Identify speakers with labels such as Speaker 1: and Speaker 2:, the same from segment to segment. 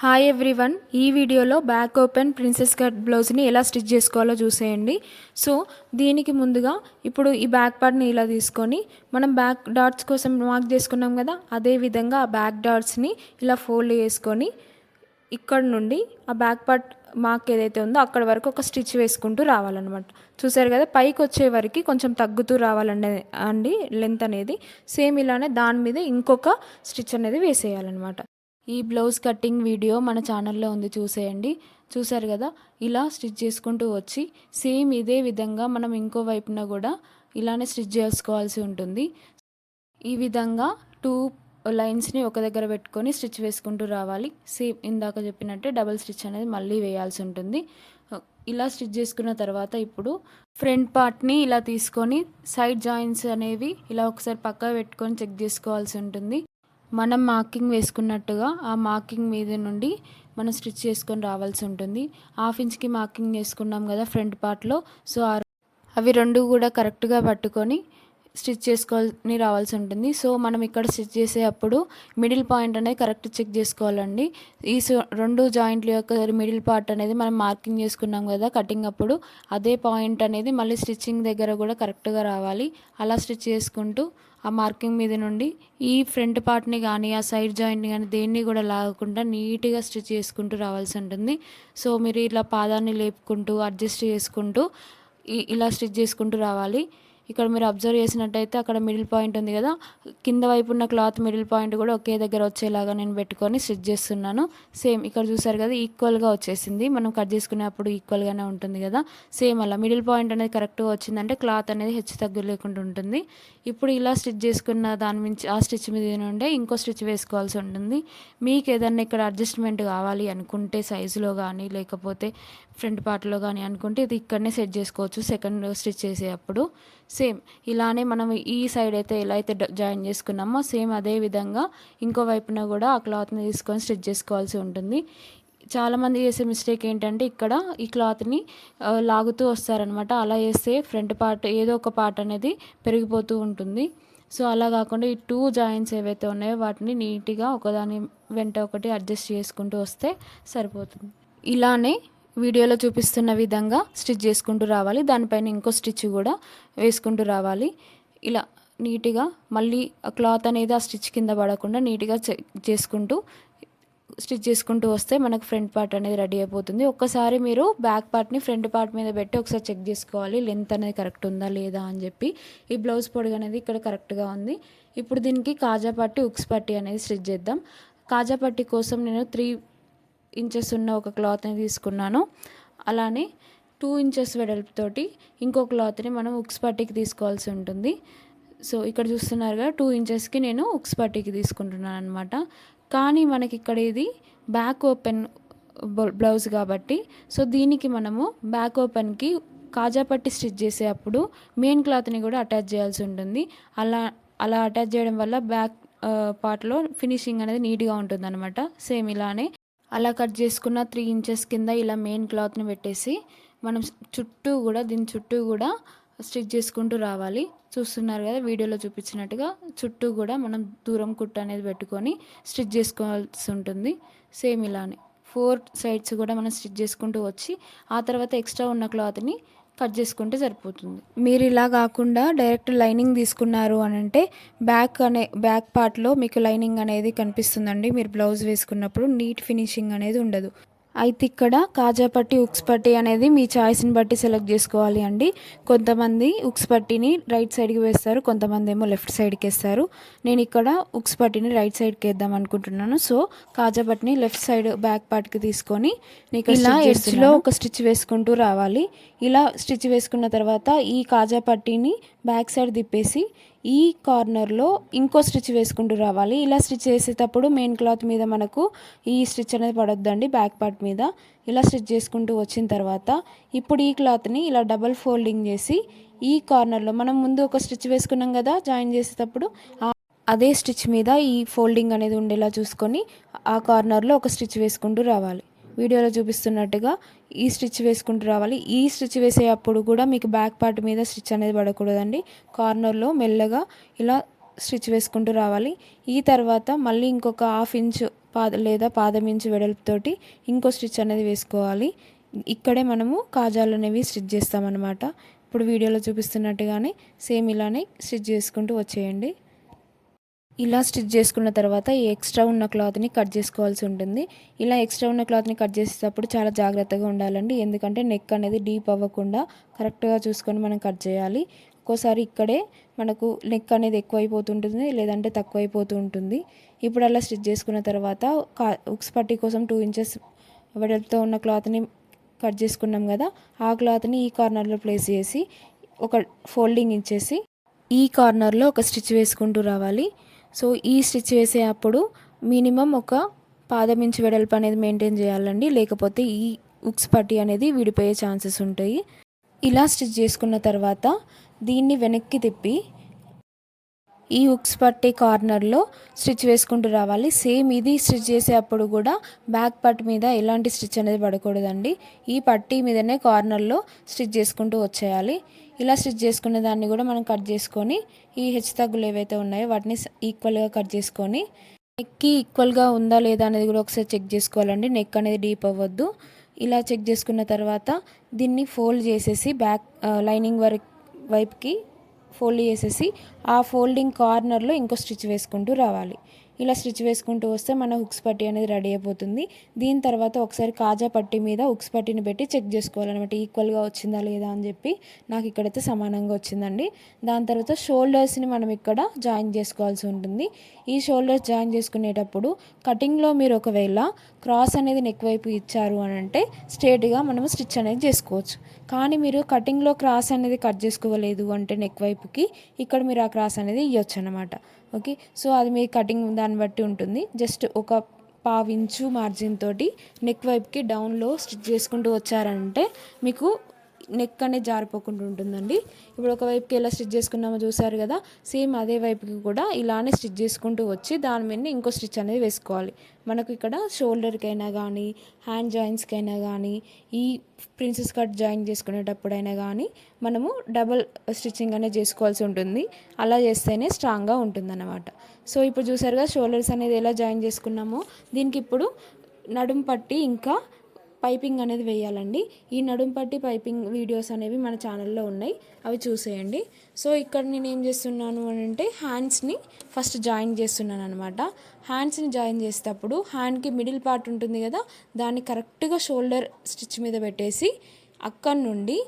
Speaker 1: Hi everyone ఈ వీడియోలో back open princess cut బ్లౌజ్ని ఎలా స్టిచ్ చేసుకోవాలో చూసేయండి. సో దీనికి ముందుగా ఇప్పుడు ఈ బ్యాక్ పార్ట్ని ఇలా తీసుకొని మనం బ్యాక్ డాట్స్ కోసం మార్క్ చేసుకున్నాం కదా అదే విధంగా ఆ బ్యాక్ డాట్స్ని ఇలా ఫోల్డ్ చేసుకొని ఇక్కడ నుండి ఆ బ్యాక్ పార్ట్ మార్క్ ఏదైతే ఉందో అక్కడ వరకు ఒక స్టిచ్ వేసుకుంటూ రావాలన్నమాట. చూసారు కదా పైకి వచ్చే వరకు కొంచెం తగ్గుతూ రావాలండి అండి లెంత్ అనేది. సేమ్ ఇలానే దాని మీద ఇంకొక స్టిచ్ అనేది వేసేయాలన్నమాట. ఈ బ్లౌజ్ కటింగ్ వీడియో మన ఛానల్లో ఉంది చూసేయండి. చూసారు కదా? ఇలా స్టిచ్ చేసుకుంటూ వచ్చి సేమ్ ఇదే విధంగా మనం ఇంకో వైపున కూడా ఇలానే స్టిచ్ చేసుకోవాల్సి ఉంటుంది. ఈ విధంగా టూ లైన్స్ని ఒక దగ్గర పెట్టుకొని స్టిచ్ వేసుకుంటూ రావాలి. సేమ్ ఇందాక చెప్పినట్టే డబుల్ స్టిచ్ అనేది మళ్ళీ వేయాల్సి ఉంటుంది. ఇలా స్టిచ్ చేసుకున్న తర్వాత ఇప్పుడు ఫ్రంట్ పార్ట్ని ఇలా తీసుకొని సైడ్ జాయింట్స్ అనేవి ఇలా ఒకసారి పక్క పెట్టుకొని చెక్ చేసుకోవాల్సి ఉంటుంది. మనం మార్కింగ్ వేసుకున్నట్టుగా ఆ మార్కింగ్ మీద నుండి మనం స్టిచ్ చేసుకొని రావాల్సి ఉంటుంది. హాఫ్ ఇంచ్కి మార్కింగ్ చేసుకున్నాం కదా ఫ్రంట్ పార్ట్లో సో అవి రెండు కూడా కరెక్ట్గా పట్టుకొని స్టిచ్ చేసుకొని రావాల్సి ఉంటుంది. సో మనం ఇక్కడ స్టిచ్ చేసేటప్పుడు మిడిల్ పాయింట్ అనేది కరెక్ట్ చెక్ చేసుకోవాలండి. ఈ రెండు జాయింట్ల యొక్క మిడిల్ పార్ట్ అనేది మనం మార్కింగ్ చేసుకున్నాం కదా కటింగ్ అప్పుడు అదే పాయింట్ అనేది మళ్ళీ స్టిచ్చింగ్ దగ్గర కూడా కరెక్ట్గా రావాలి. అలా స్టిచ్ చేసుకుంటూ ఆ మార్కింగ్ మీద నుండి ఈ ఫ్రంట్ పార్ట్ని కానీ ఆ సైడ్ జాయింట్ని కానీ దేన్ని కూడా లాగకుండా నీట్గా స్టిచ్ చేసుకుంటూ రావాల్సి ఉంటుంది. సో మీరు ఇలా పాదాన్ని లేపుకుంటూ అడ్జస్ట్ చేసుకుంటూ ఇలా స్టిచ్ చేసుకుంటూ రావాలి. ఇక్కడ మీరు అబ్జర్వ్ చేసినట్టయితే అక్కడ మిడిల్ పాయింట్ ఉంది కదా. కింద వైపు ఉన్న క్లాత్ మిడిల్ పాయింట్ కూడా ఒకే దగ్గర వచ్చేలాగా నేను పెట్టుకొని స్టిచ్ చేస్తున్నాను. సేమ్ ఇక్కడ చూసారు కదా ఈక్వల్గా వచ్చేసింది. మనం కట్ చేసుకునేప్పుడు ఈక్వల్గానే ఉంటుంది కదా. సేమ్ అలా మిడిల్ పాయింట్ అనేది కరెక్ట్గా వచ్చిందంటే క్లాత్ అనేది హెచ్చు తగ్గు లేకుండా ఉంటుంది. ఇప్పుడు ఇలా స్టిచ్ చేసుకున్న దాని నుంచి ఆ స్టిచ్ మీద నుండే ఇంకో స్టిచ్ వేసుకోవాల్సి ఉంటుంది. మీకు ఏదన్నా ఇక్కడ అడ్జస్ట్మెంట్ కావాలి అనుకుంటే సైజులో కానీ లేకపోతే ఫ్రంట్ పార్ట్లో కానీ అనుకుంటే ఇది ఇక్కడనే సెట్ చేసుకోవచ్చు సెకండ్ స్టిచ్ చేసేటప్పుడు. సేమ్ ఇలానే మనం ఈ సైడ్ అయితే ఎలా అయితే జాయిన్ చేసుకున్నామో సేమ్ అదే విధంగా ఇంకో వైపున కూడా ఆ క్లాత్ని తీసుకొని స్టిచ్ చేసుకోవాల్సి ఉంటుంది. చాలామంది చేసే మిస్టేక్ ఏంటంటే ఇక్కడ ఈ క్లాత్ని లాగుతూ వస్తారనమాట. అలా చేస్తే ఫ్రంట్ పార్ట్ ఏదో ఒక పార్ట్ అనేది పెరిగిపోతూ ఉంటుంది. సో అలా కాకుండా ఈ టూ జాయింట్స్ ఏవైతే ఉన్నాయో వాటిని నీట్గా ఒకదాని వెంట ఒకటి అడ్జస్ట్ చేసుకుంటూ వస్తే సరిపోతుంది. ఇలానే వీడియోలో చూపిస్తున్న విధంగా స్టిచ్ చేసుకుంటూ రావాలి. దానిపైన ఇంకో స్టిచ్ కూడా వేసుకుంటూ రావాలి. ఇలా నీట్గా మళ్ళీ ఆ క్లాత్ అనేది ఆ స్టిచ్ కింద పడకుండా నీట్గా చేసుకుంటూ స్టిచ్ చేసుకుంటూ వస్తే మనకు ఫ్రంట్ పార్ట్ అనేది రెడీ అయిపోతుంది. ఒక్కసారి మీరు బ్యాక్ పార్ట్ని ఫ్రంట్ పార్ట్ మీద పెట్టి ఒకసారి చెక్ చేసుకోవాలి. లెంత్ అనేది కరెక్ట్ ఉందా లేదా అని చెప్పి. ఈ బ్లౌజ్ పొడుగు అనేది ఇక్కడ కరెక్ట్గా ఉంది. ఇప్పుడు దీనికి కాజా పట్టి ఉక్స్ పట్టి అనేది స్టిచ్ చేద్దాం. కాజా పట్టి కోసం నేను త్రీ ఇంచెస్ ఉన్న ఒక క్లాత్ని తీసుకున్నాను. అలానే టూ ఇంచెస్ వెడల్పుతోటి ఇంకో క్లాత్ని మనం ఉక్స్ పట్టీకి తీసుకోవాల్సి ఉంటుంది. సో ఇక్కడ చూస్తున్నారుగా టూ ఇంచెస్కి నేను ఉక్స్ పట్టీకి తీసుకుంటున్నాను అనమాట కానీ మనకి ఇక్కడ ఇది బ్యాక్ ఓపెన్ బ్లౌజ్ కాబట్టి సో దీనికి మనము బ్యాక్ ఓపెన్కి కాజా పట్టి స్టిచ్ చేసేటప్పుడు మెయిన్ క్లాత్ని కూడా అటాచ్ చేయాల్సి ఉంటుంది. అలా అలా అటాచ్ చేయడం వల్ల బ్యాక్ పార్ట్లో ఫినిషింగ్ అనేది నీట్గా ఉంటుంది అనమాట సేమ్ ఇలానే అలా కట్ చేసుకున్న త్రీ ఇంచెస్ కింద ఇలా మెయిన్ క్లాత్ని పెట్టేసి మనం చుట్టూ కూడా దీని చుట్టూ కూడా స్టిచ్ చేసుకుంటూ రావాలి. చూస్తున్నారు కదా వీడియోలో చూపించినట్టుగా చుట్టూ కూడా మనం దూరం కుట్ట అనేది పెట్టుకొని స్టిచ్ చేసుకోవాల్సి ఉంటుంది. సేమ్ ఇలానే. ఫోర్ సైడ్స్ కూడా మనం స్టిచ్ చేసుకుంటూ వచ్చి ఆ తర్వాత ఎక్స్ట్రా ఉన్న క్లాత్ని కట్ చేసుకుంటే సరిపోతుంది. మీరు ఇలా కాకుండా డైరెక్ట్ లైనింగ్ తీసుకున్నారు అని అంటే బ్యాక్ అనే బ్యాక్ పార్ట్లో మీకు లైనింగ్ అనేది కనిపిస్తుందండి. మీరు బ్లౌజ్ వేసుకున్నప్పుడు నీట్ ఫినిషింగ్ అనేది ఉండదు. అయితే ఇక్కడ కాజా పట్టి ఉక్స్ పట్టి అనేది మీ చాయిస్ని బట్టి సెలెక్ట్ చేసుకోవాలి అండి. కొంతమంది ఉక్స్ పట్టిని రైట్ సైడ్కి వేస్తారు కొంతమంది ఏమో లెఫ్ట్ సైడ్కి వేస్తారు. నేను ఇక్కడ ఉక్స్ పట్టిని రైట్ సైడ్కి వేద్దాం అనుకుంటున్నాను. సో కాజా పట్టిని లెఫ్ట్ సైడ్ బ్యాక్ పార్ట్కి తీసుకొని నీకు ఇలా ఎడ్జ్లో ఒక స్టిచ్ వేసుకుంటూ రావాలి. ఇలా స్టిచ్ వేసుకున్న తర్వాత ఈ కాజా పట్టీని బ్యాక్ సైడ్ తిప్పేసి ఈ కార్నర్లో ఇంకో స్టిచ్ వేసుకుంటూ రావాలి. ఇలా స్టిచ్ చేసేటప్పుడు మెయిన్ క్లాత్ మీద మనకు ఈ స్టిచ్ అనేది పడొద్దండి బ్యాక్ పార్ట్ మీద. ఇలా స్టిచ్ చేసుకుంటూ వచ్చిన తర్వాత ఇప్పుడు ఈ క్లాత్ని ఇలా డబల్ ఫోల్డింగ్ చేసి ఈ కార్నర్లో మనం ముందు ఒక స్టిచ్ వేసుకున్నాం కదా జాయిన్ చేసేటప్పుడు అదే స్టిచ్ మీద ఈ ఫోల్డింగ్ అనేది ఉండేలా చూసుకొని ఆ కార్నర్లో ఒక స్టిచ్ వేసుకుంటూ రావాలి. వీడియోలో చూపిస్తున్నట్టుగా ఈ స్టిచ్ వేసుకుంటూ రావాలి. ఈ స్టిచ్ వేసేటప్పుడు కూడా మీకు బ్యాక్ పార్ట్ మీద స్టిచ్ అనేది పడకూడదండి. కార్నర్లో మెల్లగా ఇలా స్టిచ్ వేసుకుంటూ రావాలి. ఈ తర్వాత మళ్ళీ ఇంకొక హాఫ్ ఇంచ్ పాద లేదా పాదం ఇంచు వెడల్పుతోటి ఇంకో స్టిచ్ అనేది వేసుకోవాలి. ఇక్కడే మనము కాజాలు అనేవి స్టిచ్ చేస్తామన్నమాట. ఇప్పుడు వీడియోలో చూపిస్తున్నట్టుగానే సేమ్ ఇలానే స్టిచ్ చేసుకుంటూ వచ్చేయండి. ఇలా స్టిచ్ చేసుకున్న తర్వాత ఈ ఎక్స్ట్రా ఉన్న క్లాత్ని కట్ చేసుకోవాల్సి ఉంటుంది. ఇలా ఎక్స్ట్రా ఉన్న క్లాత్ని కట్ చేసేటప్పుడు చాలా జాగ్రత్తగా ఉండాలండి. ఎందుకంటే నెక్ అనేది డీప్ అవ్వకుండా కరెక్ట్గా చూసుకొని మనం కట్ చేయాలి. ఒక్కోసారి ఇక్కడే మనకు నెక్ అనేది ఎక్కువైపోతుంటుంది లేదంటే తక్కువైపోతూ ఉంటుంది ఇప్పుడు అలా స్టిచ్ చేసుకున్న తర్వాత కా ఉక్స్ పట్టీ కోసం టూ ఇంచెస్ వెడల్పుతో ఉన్న క్లాత్ని కట్ చేసుకున్నాం కదా ఆ క్లాత్ని ఈ కార్నర్లో ప్లేస్ చేసి ఒక ఫోల్డింగ్ ఇచ్చేసి ఈ కార్నర్లో ఒక స్టిచ్ వేసుకుంటూ రావాలి. సో ఈ స్టిచ్ వేసే అప్పుడు మినిమం ఒక పాదం ఇంచు వెడల్పు అనేది మెయింటైన్ చేయాలండి. లేకపోతే ఈ ఉక్స్ పట్టి అనేది విడిపోయే ఛాన్సెస్ ఉంటాయి. ఇలా స్టిచ్ చేసుకున్న తర్వాత దీన్ని వెనక్కి తిప్పి ఈ ఉక్స్ పట్టి కార్నర్లో స్టిచ్ వేసుకుంటూ రావాలి. సేమ్ ఇది స్టిచ్ చేసేటప్పుడు కూడా బ్యాక్ పట్ మీద ఎలాంటి స్టిచ్ అనేది పడకూడదండి. ఈ పట్టీ మీదనే కార్నర్లో స్టిచ్ చేసుకుంటూ వచ్చేయాలి. ఇలా స్టిచ్ చేసుకునే దాన్ని కూడా మనం కట్ చేసుకొని ఈ హెచ్చు తగ్గులు ఏవైతే ఉన్నాయో వాటిని ఈక్వల్గా కట్ చేసుకొని నెక్కి ఈక్వల్గా ఉందా లేదా అనేది కూడా ఒకసారి చెక్ చేసుకోవాలండి. నెక్ అనేది డీప్ అవ్వద్దు. ఇలా చెక్ చేసుకున్న తర్వాత దీన్ని ఫోల్డ్ చేసేసి బ్యాక్ లైనింగ్ వరకు వైపుకి ఫోల్డ్ చేసేసి ఆ ఫోల్డింగ్ కార్నర్లో ఇంకో స్టిచ్ వేసుకుంటూ రావాలి. ఇలా స్టిచ్ వేసుకుంటూ వస్తే మన హుక్స్ పట్టి అనేది రెడీ అయిపోతుంది. దీని తర్వాత ఒకసారి కాజా పట్టి మీద హుక్స్ పట్టిని పెట్టి చెక్ చేసుకోవాలన్నమాట. ఈక్వల్గా వచ్చిందా లేదా అని చెప్పి నాకు ఇక్కడైతే సమానంగా వచ్చిందండి. దాని తర్వాత షోల్డర్స్ని మనం ఇక్కడ జాయిన్ చేసుకోవాల్సి ఉంటుంది. ఈ షోల్డర్స్ జాయిన్ చేసుకునేటప్పుడు కటింగ్లో మీరు ఒకవేళ క్రాస్ అనేది నెక్ వైపు ఇచ్చారు అని అంటే స్ట్రేట్గా మనం స్టిచ్ అనేది చేసుకోవచ్చు. కానీ మీరు కటింగ్లో క్రాస్ అనేది కట్ చేసుకోలేదు అంటే నెక్ వైపుకి ఇక్కడ మీరు ఆ క్రాస్ అనేది ఇవ్వచ్చు అనమాట ఓకే? సో అది మీ కటింగ్ దాన్ని బట్టి ఉంటుంది. జస్ట్ ఒక పావించు మార్జిన్ తోటి నెక్ వైపుకి డౌన్లో స్టిచ్ చేసుకుంటూ వచ్చారంటే మీకు నెక్ అనేది జారిపోకుండా ఉంటుందండి. ఇప్పుడు ఒక వైపుకి ఎలా స్టిచ్ చేసుకున్నామో చూసారు కదా సేమ్ అదే వైపుకి కూడా ఇలానే స్టిచ్ చేసుకుంటూ వచ్చి దాని మీద ఇంకో స్టిచ్ అనేది వేసుకోవాలి. మనకు ఇక్కడ షోల్డర్కైనా కానీ హ్యాండ్ జాయింట్స్కి అయినా కానీ ఈ ప్రిన్సెస్ కట్ జాయిన్ చేసుకునేటప్పుడైనా కానీ మనము డబల్ స్టిచ్చింగ్ అనేది చేసుకోవాల్సి ఉంటుంది. అలా చేస్తేనే స్ట్రాంగ్గా ఉంటుందన్నమాట. సో ఇప్పుడు చూసారుగా షోల్డర్స్ అనేది ఎలా జాయిన్ చేసుకున్నామో దీనికి ఇప్పుడు నడుం పట్టి ఇంకా పైపింగ్ అనేది వేయాలండి. ఈ నడుం పట్టి పైపింగ్ వీడియోస్ అనేవి మన ఛానల్లో ఉన్నాయి. అవి చూసేయండి. సో ఇక్కడ నేను ఏం చేస్తున్నాను అని అంటే హ్యాండ్స్ని ఫస్ట్ జాయిన్ చేస్తున్నాను అనమాట హ్యాండ్స్ని జాయిన్ చేసేటప్పుడు హ్యాండ్కి మిడిల్ పార్ట్ ఉంటుంది కదా దాన్ని కరెక్ట్గా షోల్డర్ స్టిచ్ మీద పెట్టేసి అక్కడి నుండి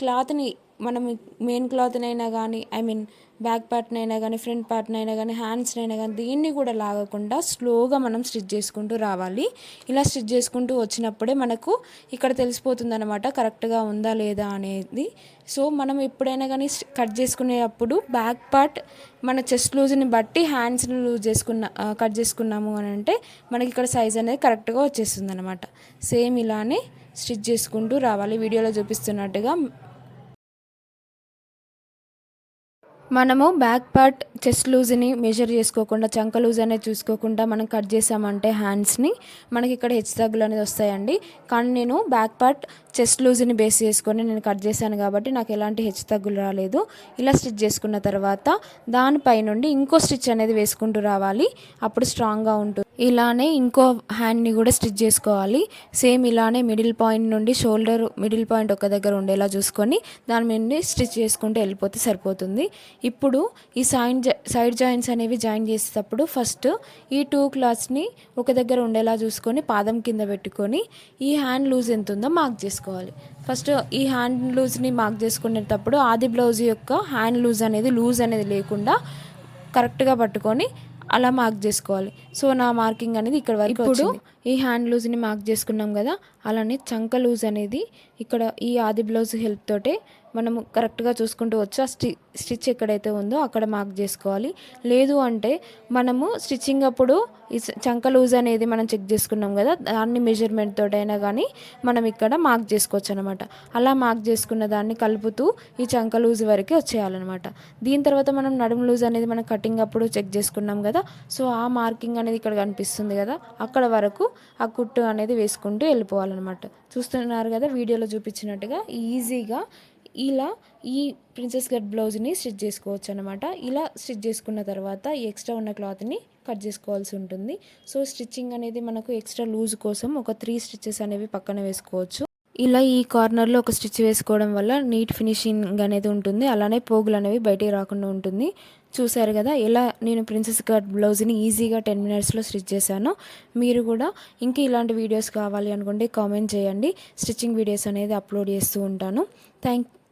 Speaker 1: క్లాత్ని మనం మెయిన్ క్లాత్నైనా కానీ ఐ మీన్ బ్యాక్ పార్ట్నైనా కానీ ఫ్రంట్ పార్ట్నైనా కానీ హ్యాండ్స్నైనా కానీ దీన్ని కూడా లాగకుండా స్లోగా మనం స్టిచ్ చేసుకుంటూ రావాలి. ఇలా స్టిచ్ చేసుకుంటూ వచ్చినప్పుడే మనకు ఇక్కడ తెలిసిపోతుంది అనమాట కరెక్ట్గా ఉందా లేదా అనేది. సో మనం ఎప్పుడైనా కానీ కట్ చేసుకునేటప్పుడు బ్యాక్ పార్ట్ మన చెస్ట్ లూజ్ని బట్టి హ్యాండ్స్ని లూజ్ చేసుకున్న కట్ చేసుకున్నాము అని అంటే మనకి ఇక్కడ సైజ్ అనేది కరెక్ట్గా వచ్చేస్తుంది అనమాట సేమ్ ఇలానే స్టిచ్ చేసుకుంటూ రావాలి. వీడియోలో చూపిస్తున్నట్టుగా మనము బ్యాక్ పార్ట్ చెస్ట్ లూజ్ని మెజర్ చేసుకోకుండా చంక లూజ్ అనేది చూసుకోకుండా మనం కట్ చేసామంటే హ్యాండ్స్ని మనకి ఇక్కడ హెచ్ తగ్గులు అనేది వస్తాయండి. కానీ నేను బ్యాక్ పార్ట్ చెస్ట్ లూజ్ని బేస్ చేసుకొని నేను కట్ చేశాను కాబట్టి నాకు ఎలాంటి హెచ్ తగ్గులు రాలేదు. ఇలా స్టిచ్ చేసుకున్న తర్వాత దానిపై నుండి ఇంకో స్టిచ్ అనేది వేసుకుంటూ రావాలి. అప్పుడు స్ట్రాంగ్గా ఉంటుంది. ఇలానే ఇంకో హ్యాండ్ని కూడా స్టిచ్ చేసుకోవాలి. సేమ్ ఇలానే మిడిల్ పాయింట్ నుండి షోల్డర్ మిడిల్ పాయింట్ ఒక దగ్గర ఉండేలా చూసుకొని దాని మీద స్టిచ్ చేసుకుంటూ వెళ్ళిపోతే సరిపోతుంది. ఇప్పుడు ఈ సైడ్ సైడ్ జాయింట్స్ అనేవి జాయిన్ చేసేటప్పుడు ఫస్ట్ ఈ టూ క్లాత్స్ని ఒక దగ్గర ఉండేలా చూసుకొని పాదం కింద పెట్టుకొని ఈ హ్యాండ్ లూజ్ ఎంత ఉందో మార్క్ చేసుకోవాలి. ఫస్ట్ ఈ హ్యాండ్ లూజ్ని మార్క్ చేసుకునేటప్పుడు ఆది బ్లౌజ్ యొక్క హ్యాండ్ లూజ్ అనేది లూజ్ అనేది లేకుండా కరెక్ట్గా పట్టుకొని అలా మార్క్ చేసుకోవాలి. సో నా మార్కింగ్ అనేది ఇక్కడ వరకు ఇప్పుడు ఈ హ్యాండ్ లూజ్ని మార్క్ చేసుకున్నాం కదా అలానే చంక లూజ్ అనేది ఇక్కడ ఈ ఆది బ్లౌజ్ హెల్ప్ తోటే మనము కరెక్ట్గా చూసుకుంటూ వచ్చి ఆ స్టి స్టిచ్ ఎక్కడైతే ఉందో అక్కడ మార్క్ చేసుకోవాలి. లేదు అంటే మనము స్టిచ్చింగ్ అప్పుడు ఈ చంక లూజ్ అనేది మనం చెక్ చేసుకున్నాం కదా దాన్ని మెజర్మెంట్ తోటైనా కానీ మనం ఇక్కడ మార్క్ చేసుకోవచ్చు అనమాట అలా మార్క్ చేసుకున్న దాన్ని కలుపుతూ ఈ చంక లూజ్ వరకు వచ్చేయాలన్నమాట దీని తర్వాత మనం నడుము లూజ్ అనేది మనం కటింగ్ అప్పుడు చెక్ చేసుకున్నాం కదా సో ఆ మార్కింగ్ అనేది ఇక్కడ కనిపిస్తుంది కదా అక్కడ వరకు ఆ కుట్టు అనేది వేసుకుంటూ వెళ్ళిపోవాలన్నమాట చూస్తున్నారు కదా వీడియోలో చూపించినట్టుగా ఈజీగా ఇలా ఈ ప్రిన్సెస్ కట్ బ్లౌజ్ని స్టిచ్ చేసుకోవచ్చు అనమాట ఇలా స్టిచ్ చేసుకున్న తర్వాత ఎక్స్ట్రా ఉన్న క్లాత్ని కట్ చేసుకోవాల్సి ఉంటుంది. సో స్టిచ్చింగ్ అనేది మనకు ఎక్స్ట్రా లూజ్ కోసం ఒక త్రీ స్టిచ్చెస్ అనేవి పక్కన వేసుకోవచ్చు. ఇలా ఈ కార్నర్లో ఒక స్టిచ్ వేసుకోవడం వల్ల నీట్ ఫినిషింగ్ అనేది ఉంటుంది. అలానే పోగులు అనేవి బయటికి రాకుండా ఉంటుంది. చూసారు కదా ఎలా నేను ప్రిన్సెస్ కట్ బ్లౌజ్ని ఈజీగా టెన్ మినిట్స్లో స్టిచ్ చేశాను. మీరు కూడా ఇంకా ఇలాంటి వీడియోస్ కావాలి అనుకుంటే కామెంట్ చేయండి. స్టిచ్చింగ్ వీడియోస్ అనేది అప్లోడ్ చేస్తూ ఉంటాను. Thank